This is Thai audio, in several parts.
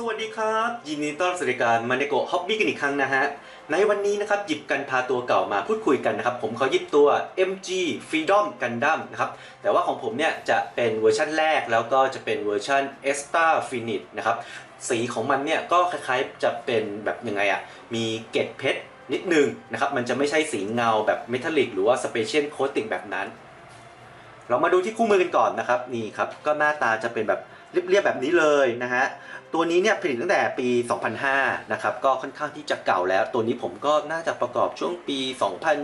สวัสดีครับ ยินดีต้อนรับสู่รายการมันเดโกฮ็อบบี้กันอีกครั้งนะฮะ ในวันนี้นะครับ หยิบกันพาตัวเก่ามาพูดคุยกันนะครับ ผมขอหยิบตัว MG Freedom Gundam นะครับ แต่ว่าของผมเนี่ย จะเป็นเวอร์ชันแรกแล้วก็จะเป็นเวอร์ชัน e s t a Finish นะครับ สีของมันเนี่ย ก็คล้ายๆ จะเป็นแบบยังไงอะมีเกล็ดเพชรนิดนึงนะครับ มันจะไม่ใช่สีเงาแบบเมทัลลิกหรือว่า Special Coating แบบนั้น เรามาดูที่คู่มือกันก่อนนะครับนี่ครับก็หน้าตาจะเป็นแบบ เรียบๆแบบนี้เลยนะฮะตัวนี้เนี่ยผลิตตั้งแต่ปี 2005 นะครับก็ค่อนข้างที่จะเก่าแล้ว ตัวนี้ผมก็น่าจะประกอบช่วงปี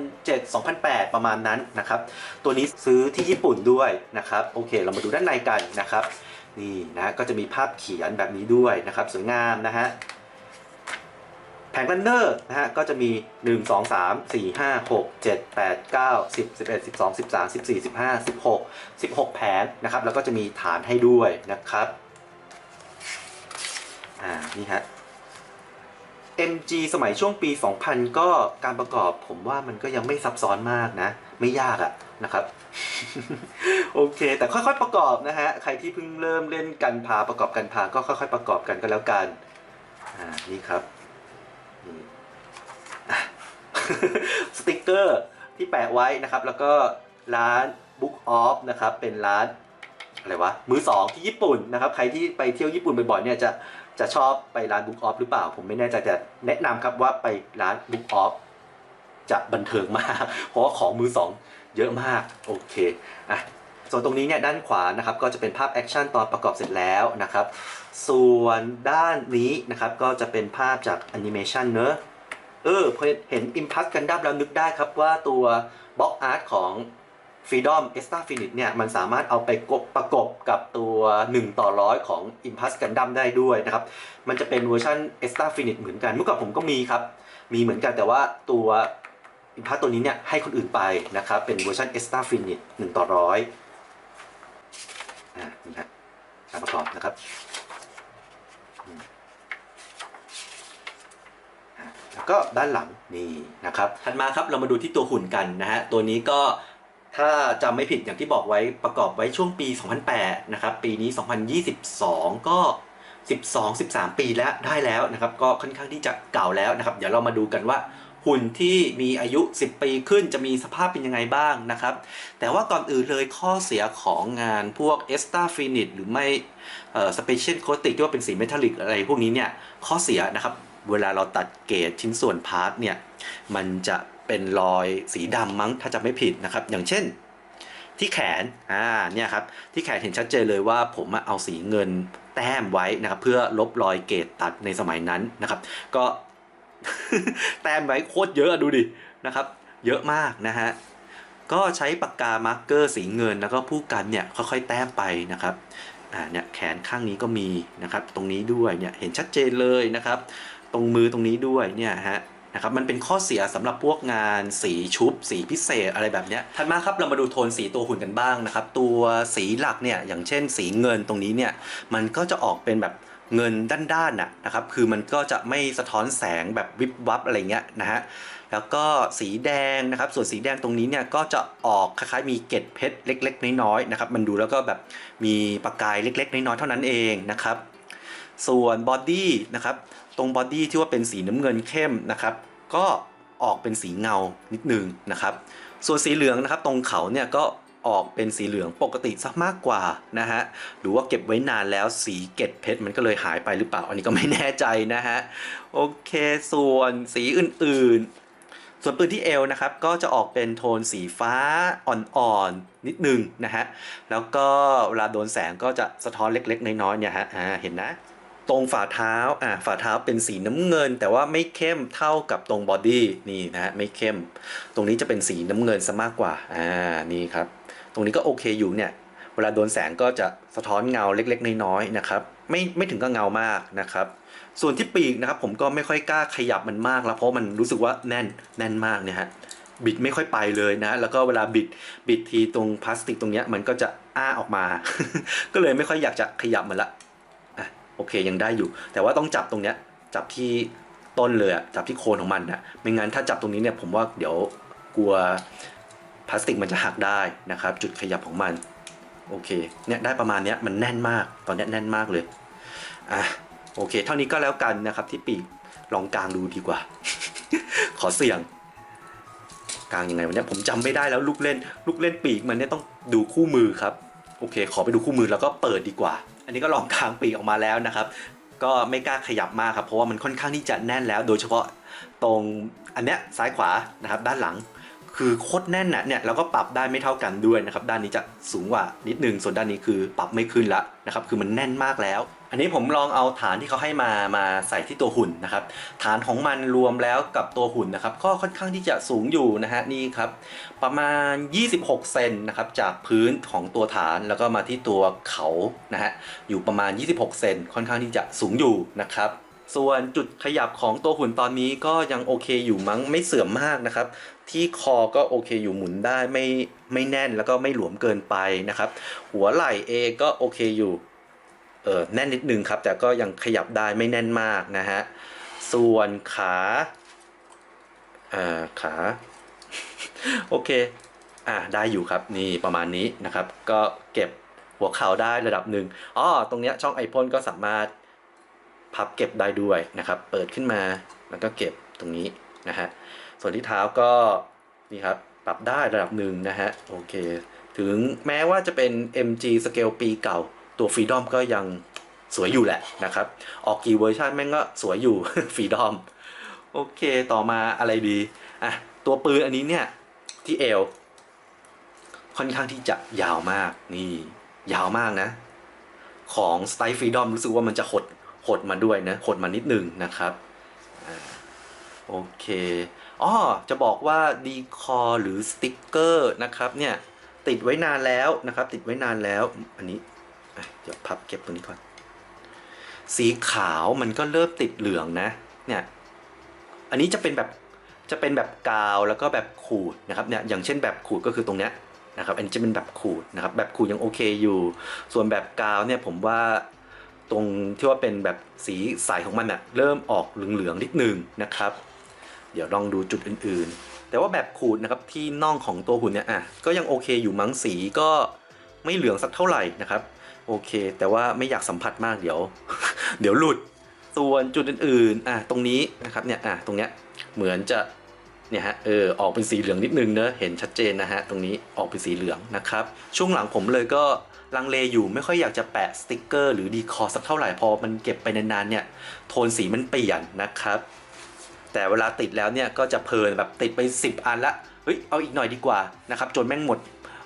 2007-2008 ประมาณนั้นนะครับตัวนี้ซื้อที่ญี่ปุ่นด้วยนะครับโอเค เรามาดูด้านในกันนะครับนี่นะก็จะมีภาพเขียนแบบนี้ด้วยนะครับสวยงามนะฮะ แผงรันเนอร์นะฮะก็จะมี 1 2 3 4 5 6 7 8 9 10 11 12 13 14 15 16 16 แผงนะครับแล้วก็จะมีฐานให้ด้วยนะครับอ่านี่ฮะ MG สมัยช่วงปี 2000 ก็การประกอบผมว่ามันก็ยังไม่ซับซ้อนมากนะ ไม่ยากอะนะครับโอเค แต่ค่อยๆประกอบนะฮะ ใครที่เพิ่งเริ่มเล่นกันพาประกอบกันพาก็ค่อยๆประกอบกันก็แล้วกันอ่านี่ครับ สติกเกอร์ที่แปะไว้นะครับ แล้วก็ร้าน Book Off นะครับ เป็นร้านอะไรวะ มือสองที่ญี่ปุ่นนะครับ ใครที่ไปเที่ยวญี่ปุ่นบ่อยๆเนี่ยจะจะชอบไปร้าน Book Off หรือเปล่า ผมไม่แน่ใจแต่แนะนำครับว่าไปร้าน Book Off จะบันเทิงมาก เพราะว่าของมือสองเยอะมาก โอเค อะ ส่วนตรงนี้เนี่ยด้านขวานะครับก็จะเป็นภาพแอคชั่นตอนประกอบเสร็จแล้วนะครับ ส่วนด้านนี้นะครับก็จะเป็นภาพจากแอนิเมชันเนอะเออพอเห็น Impact Gundam แล้วนึกได้ครับว่าตัวบล็อกอาร์ตของ Freedom e s t a Finish เนี่ยมันสามารถเอาไปกบประกบกับตัว 1 ต่อร้อยของ Impact Gundam ได้ด้วยนะครับ มันจะเป็นเวอร์ชัน e s t a Finish เหมือนกัน เมื่อก่อนผมก็มีครับ มีเหมือนกันแต่ว่าตัว Impact ตัวนี้เนี่ยให้คนอื่นไปนะครับ เป็นเวอร์ชัน e s t a Finish 1ต่อร้อย อ่านี่ฮะการประกอบนะครับแล้วก็ด้านหลังนี่นะครับ ถัดมาครับเรามาดูที่ตัวหุ่นกันนะฮะ ตัวนี้ก็ถ้าจำไม่ผิดอย่างที่บอกไว้ประกอบไว้ช่วงปี 2008 นะครับ ปีนี้ 2022 ก็ 12 13 ปีแล้วได้แล้วนะครับ ก็ค่อนข้างที่จะเก่าแล้วนะครับ เดี๋ยวเรามาดูกันว่า หุ่นที่มีอายุ 10 ปีขึ้นจะมีสภาพเป็นยังไงบ้างนะครับ แต่ว่าก่อนอื่นเลยข้อเสียของงานพวก e s t a Finish หรือไม่เอ่อ Special Coating ที่ว่าเป็นสีเมทัลลิกอะไรพวกนี้เนี่ยข้อเสียนะครับเวลาเราตัดเกรดชิ้นส่วนพาร์ทเนี่ยมันจะเป็นรอยสีดำมั้งถ้าจะไม่ผิดนะครับ อย่างเช่นที่แขน อ่า เนี่ยครับ ที่แขนเห็นชัดเจนเลยว่าผมเอาสีเงินแต้มไว้นะครับ เพื่อลบรอยเกรดตัดในสมัยนั้นนะครับ ก็ แต้มไว้โคตรเยอะดูดินะครับ เยอะมากนะฮะก็ใช้ปากกามาร์กเกอร์สีเงิน แล้วก็ผู้กันเนี่ยค่อยๆแต้มไปนะครับอ่าเนี่ยแขนข้างนี้ก็มีนะครับตรงนี้ด้วยเนี่ยเห็นชัดเจนเลยนะครับ ตรงมือตรงนี้ด้วยเนี่ยฮะนะครับมันเป็นข้อเสียสำหรับพวกงานสีชุบ สีพิเศษอะไรแบบเนี้ยถัดมาครับเรามาดูโทนสีตัวหุ่นกันบ้างนะครับ ตัวสีหลักเนี่ยอย่างเช่นสีเงินตรงนี้เนี่ยมันก็จะออกเป็นแบบ เงินด้านๆน่ะนะครับคือมันก็จะไม่สะท้อนแสงแบบวิบวับอะไรเงี้ยนะฮะแล้วก็สีแดงนะครับส่วนสีแดงตรงนี้เนี่ยก็จะออกคล้ายๆมีเกล็ดเพชรเล็ก ๆ น้อยๆนะครับมันดูแล้วก็แบบมีประกายเล็ก ๆ น้อยๆเท่านั้นเองนะครับส่วนบอดี้นะครับตรงบอดี้ที่ว่าเป็นสีน้ำเงินเข้มนะครับก็ออกเป็นสีเงานิดนึงนะครับส่วนสีเหลืองนะครับตรงเขาเนี่ยก็ ออกเป็นสีเหลืองปกติซะมากกว่านะฮะหรือว่าเก็บไว้นานแล้วสีเกล็ดเพชรมันก็เลยหายไปหรือเปล่า อันนี้ก็ไม่แน่ใจนะฮะโอเคส่วนสีอื่นๆ ส่วนปืนที่เอวนะครับก็จะออกเป็นโทนสีฟ้าอ่อนๆนิดนึงนะฮะแล้วก็เวลาโดนแสงก็จะสะท้อนเล็กๆน้อยๆเนี่ยฮะอ่าเห็นนะตรงฝ่าเท้า อ่า ฝ่าเท้าเป็นสีน้ำเงิน แต่ว่าไม่เข้มเท่ากับตรงบอดี้ นี่นะฮะไม่เข้ม ตรงนี้จะเป็นสีน้ำเงินซะมากกว่า อ่า นี่ครับ ตรงนี้ก็โอเคอยู่เนี่ย เวลาโดนแสงก็จะสะท้อนเงาเล็กๆ น้อยๆนะครับ ไม่ไม่ถึงกับเงามากนะครับ ส่วนที่ปีกนะครับ ผมก็ไม่ค่อยกล้าขยับมันมากแล้วเพราะมันรู้สึกว่าแน่นแน่นมากเนี่ยฮะบิดไม่ค่อยไปเลยนะ แล้วก็เวลาบิดบิดทีตรงพลาสติกตรงเนี้ยมันก็จะอ้าออกมา ก็เลยไม่ค่อยอยากจะขยับมันละอะโอเคยังได้อยู่ แต่ว่าต้องจับตรงเนี้ยจับที่ต้นเลยอะจับที่โคนของมันนะไม่งั้นถ้าจับตรงนี้เนี่ยผมว่าเดี๋ยวกลัว พลาสติกมันจะหักได้นะครับ จุดขยับของมันโอเคเนี่ยได้ประมาณเนี้ยมันแน่นมากตอนเนี้ยแน่นมากเลยอะโอเค เท่านี้ก็แล้วกันนะครับ ที่ปีกลองกลางดูดีกว่า ขอเสี่ยงกลางยังไงวันนี้ผมจำไม่ได้แล้วลูกเล่น ลูกเล่นปีกมันเนี่ยต้องดูคู่มือครับโอเค ขอไปดูคู่มือแล้วก็เปิดดีกว่า อันนี้ก็ลองกลางปีกออกมาแล้วนะครับ ก็ไม่กล้าขยับมากครับเพราะว่ามันค่อนข้างที่จะแน่นแล้ว โดยเฉพาะตรงอันเนี้ยซ้ายขวานะครับ ด้านหลัง คือโคตรแน่นนะเนี่ยเราก็ปรับได้ไม่เท่ากันด้วยนะครับด้านนี้จะสูงกว่านิดนึงส่วนด้านนี้คือปรับไม่ขึ้นละนะครับคือมันแน่นมากแล้ว อันนี้ผมลองเอาฐานที่เขาให้มามาใส่ที่ตัวหุ่นนะครับฐานของมันรวมแล้วกับตัวหุ่นนะครับก็ค่อนข้างที่จะสูงอยู่นะฮะนี่ครับประมาณ 26 เซนนะครับจากพื้นของตัวฐานแล้วก็มาที่ตัวเขานะฮะอยู่ประมาณ 26 เซนค่อนข้างที่จะสูงอยู่นะครับ ส่วนจุดขยับของตัวหุ่นตอนนี้ก็ยังโอเคอยู่มั้งไม่เสื่อมมากนะครับ ที่คอก็โอเคอยู่หมุนได้ไม่ไม่แน่นแล้วก็ไม่หลวมเกินไปนะครับ หัวไหล่เอก็โอเคอยู่เออแน่นนิดนึงครับ แต่ก็ยังขยับได้ไม่แน่นมากนะฮะส่วนขาอ่าขาโอเคอ่าได้อยู่ครับนี่ประมาณนี้นะครับ ก็เก็บหัวเข่าได้ระดับหนึ่งอ๋อตรงเนี้ยช่องไอพ่นก็สามารถ พับเก็บได้ด้วยนะครับ เปิดขึ้นมาแล้วก็เก็บตรงนี้นะฮะ ส่วนที่เท้าก็นี่ครับปรับได้ระดับหนึ่งนะฮะโอเค ถึงแม้ว่าจะเป็น MG Scale ปีเก่าตัว Freedom ก็ยังสวยอยู่แหละนะครับ ออกกี่เวอร์ชันแม่งก็สวยอยู่ Freedom โอเคต่อมาอะไรดีอะตัวปืนอันนี้เนี่ยที่เอวค่อนข้างที่จะยาวมากนี่ยาวมากนะ ของ Style Freedom รู้สึกว่ามันจะหด หดมาด้วยนะหดมานิดนึงนะครับโอเคอ๋อจะบอกว่าดีคอหรือสติกเกอร์นะครับเนี่ยติดไว้นานแล้วนะครับ ติดไว้นานแล้ว อันนี้เดี๋ยวพับเก็บตรงนี้ก่อน สีขาวมันก็เริ่มติดเหลืองนะ เนี่ย อันนี้จะเป็นแบบจะเป็นแบบกาวแล้วก็แบบขูดนะครับเนี่ยอย่างเช่นแบบขูดก็คือตรงเนี้ยนะครับ อันนี้จะเป็นแบบขูดนะครับ แบบขูดยังโอเคอยู่ ส่วนแบบกาวเนี่ยผมว่า ตรงที่ว่าเป็นแบบสีใสของมันอะเริ่มออกเหลืองๆนิดนึงนะครับ เดี๋ยวลองดูจุดอื่นๆ แต่ว่าแบบขูดนะครับที่น่องของตัวหุ่นเนี่ยอะก็ยังโอเคอยู่มั้งสีก็ไม่เหลืองสักเท่าไหร่นะครับโอเค แต่ว่าไม่อยากสัมผัสมากเดี๋ยว เดี๋ยวหลุดส่วนจุดอื่นๆอะตรงนี้นะครับเนี่ยอะตรงเนี้ยเหมือนจะ เนี่ยฮะเออออกเป็นสีเหลืองนิดนึงเนอะเห็นชัดเจนนะฮะตรงนี้ออกเป็นสีเหลืองนะครับช่วงหลังผมเลยก็ลังเลอยู่ไม่ค่อยอยากจะแปะสติกเกอร์หรือดีคอสักเท่าไหร่พอมันเก็บไปนานๆเนี่ยโทนสีมันเปลี่ยนนะครับ แต่เวลาติดแล้วเนี่ยก็จะเพลินแบบติดไป 10 อันละเฮ้ยเอาอีกหน่อยดีกว่านะครับจนแม่งหมด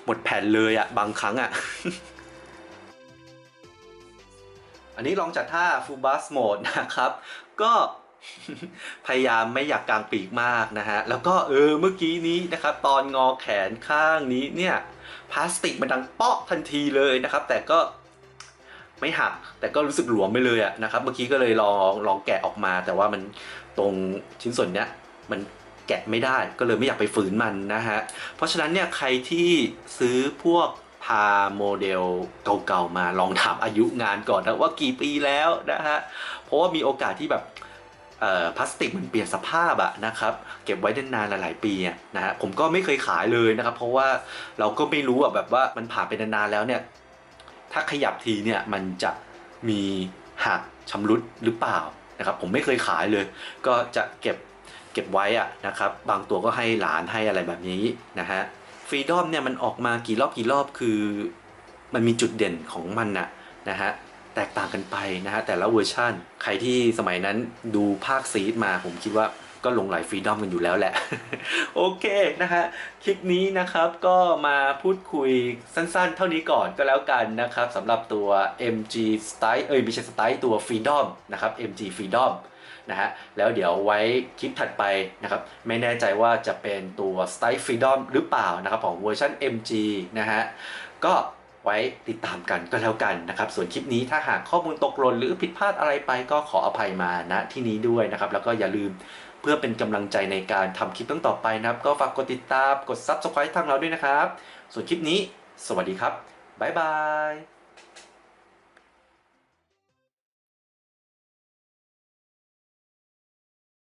หมดแผ่นเลยอะบางครั้งอะอันนี้ลองจัดท่า full blast mode นะครับ ก็ พยายามไม่อยากกางปีกมากนะฮะ แล้วก็เออเมื่อกี้นี้นะครับ ตอนงอแขนข้างนี้เนี่ยพลาสติกมันดังเปาะทันทีเลยนะครับ แต่ก็ไม่หักแต่ก็รู้สึกหลวมไปเลยอะนะครับ เมื่อกี้ก็เลยลองลองแกะออกมา แต่ว่ามันตรงชิ้นส่วนเนี้ยมันแกะไม่ได้ก็เลยไม่อยากไปฝืนมันนะฮะ เพราะฉะนั้นเนี่ยใครที่ซื้อพวกพาโมเดลเก่าๆมาลองถามอายุงานก่อนนะว่ากี่ปีแล้วนะฮะ เพราะว่ามีโอกาสที่แบบ พลาสติกมันเปลี่ยนสภาพอะนะครับเก็บไว้ได้นานหลายปีนะฮะผมก็ไม่เคยขายเลยนะครับ เพราะว่าเราก็ไม่รู้อะแบบว่ามันผ่านไปนานๆแล้วเนี่ยถ้าขยับทีเนี่ยมันจะมีหักชำรุดหรือเปล่านะครับผมไม่เคยขายเลย ก็จะเก็บเก็บไว้อะนะครับบางตัวก็ให้หลานให้อะไรแบบนี้นะฮะฟรีดอมเนี่ยมันออกมากี่รอบกี่รอบคือ มันมีจุดเด่นของมันนะนะฮะ แตกต่างกันไปนะฮะแต่ละเวอร์ชันใครที่สมัยนั้นดูภาคซีดมาผมคิดว่าก็หลงไหลฟรีดอมกันอยู่แล้วแหละ โอเคนะฮะคลิปนี้นะครับก็มาพูดคุยสั้นๆ เท่านี้ก่อนก็แล้วกันนะครับสำหรับตัว MG Style เอ้ยไม่ใช่ Style ตัว Freedom นะครับ MG Freedom นะฮะแล้วเดี๋ยวไว้คลิปถัดไปนะครับไม่แน่ใจว่าจะเป็นตัว Style Freedom หรือเปล่านะครับของเวอร์ชัน MG นะฮะก็ ไว้ติดตามกันก็แล้วกันนะครับ ส่วนคลิปนี้ถ้าหากข้อมูลตกหล่นหรือผิดพลาดอะไรไปก็ขออภัยมาณที่นี้ด้วยนะครับ แล้วก็อย่าลืมเพื่อเป็นกำลังใจในการทำคลิปตั้งต่อไปนะครับ ก็ฝากกดติดตามกด Subscribe ทางเราด้วยนะครับ ส่วนคลิปนี้ สวัสดีครับบ๊ายบาย